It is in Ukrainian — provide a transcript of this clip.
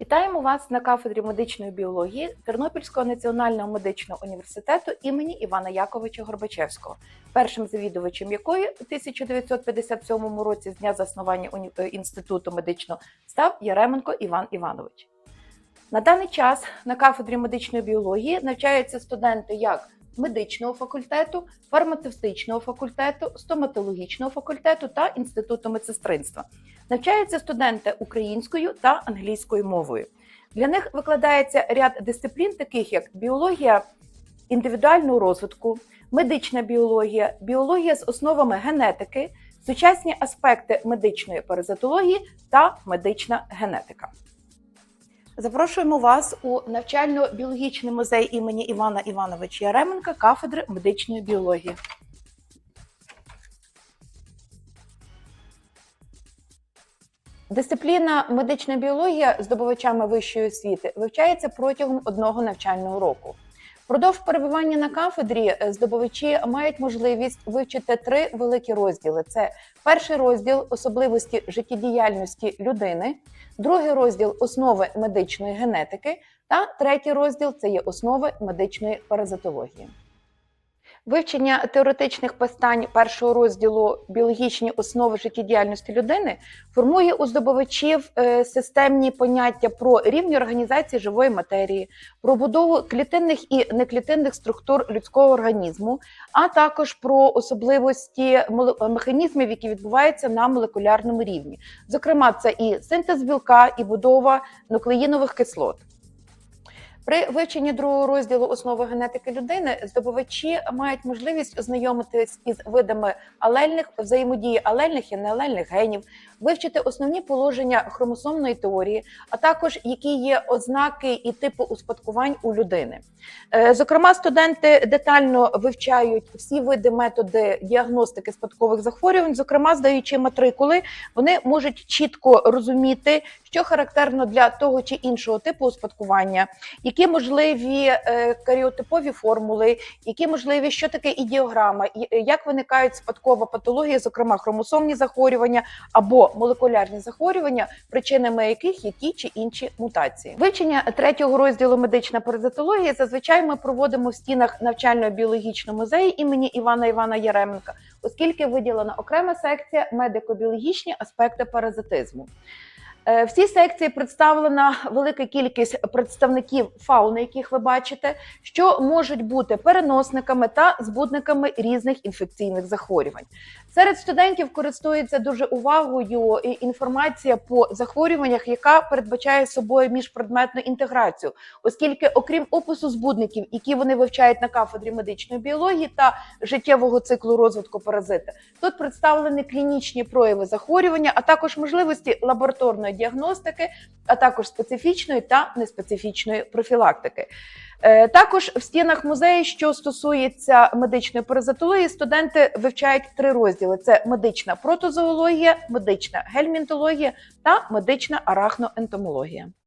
Вітаємо вас на кафедрі медичної біології Тернопільського національного медичного університету імені Івана Яковича Горбачевського, першим завідувачем якої у 1957 році з дня заснування е, інституту медичного став Яременко Іван Іванович. На даний час на кафедрі медичної біології навчаються студенти як медичного факультету, фармацевтичного факультету, стоматологічного факультету та інституту медсестринства. Навчаються студенти українською та англійською мовою. Для них викладається ряд дисциплін, таких як біологія індивідуального розвитку, медична біологія, біологія з основами генетики, сучасні аспекти медичної паразитології та медична генетика. Запрошуємо вас у навчально-біологічний музей імені Івана Івановича Яременка кафедри медичної біології. Дисципліна медична біологія здобувачами вищої освіти вивчається протягом одного навчального року. Впродовж перебування на кафедрі е, здобувачі мають можливість вивчити три великі розділи: це перший розділ особливості життєдіяльності людини, другий розділ основи медичної генетики, та третій розділ це є основи медичної паразитології. Вивчення теоретичних постань першого розділу біологічні основи життєдіяльності людини формує у здобувачів е, системні поняття про рівні організації живої матерії, про будову клітинних і неклітинних структур людського організму, а також про особливості механізмів, які відбуваються на молекулярному рівні. Зокрема, це і синтез білка, і будова нуклеїнових кислот. При вивченні другого розділу основи генетики людини здобувачі мають можливість ознайомитись із видами алельних взаємодії алельних і неалельних генів, вивчити основні положення хромосомної теорії, а також які є ознаки і типи успадкувань у людини. Е, Зокрема, студенти детально вивчають всі види методи діагностики спадкових захворювань, зокрема, здаючи матрикули, вони можуть чітко розуміти, що характерно для того чи іншого типу успадкування, які можливі е, каріотипові формули, які можливі, що таке ідіограма, е, як виникають спадкова патологія, зокрема хромосомні захворювання або молекулярні захворювання, причинами яких є ті чи інші мутації. Вивчення третього розділу медична паразитологія зазвичай ми проводимо в стінах навчально-біологічного музею імені Івана Івана Яременка, оскільки виділена окрема секція медико-біологічні аспекти паразитизму. Е, В цій секції представлена велика кількість представників фауни, яких ви бачите, що можуть бути переносниками та збудниками різних інфекційних захворювань. Серед студентів користується дуже увагою інформація по захворюваннях, яка передбачає собою міжпредметну інтеграцію, оскільки, окрім опису збудників, які вони вивчають на кафедрі медичної біології та життєвого циклу розвитку паразита, тут представлені клінічні прояви захворювання, а також можливості лабораторної діагностики, а також специфічної та неспецифічної профілактики. Е, Також в стінах музею, що стосується медичної паразитології, студенти вивчають три розділи: це медична протозоологія, медична гельмінтологія та медична арахноентомологія.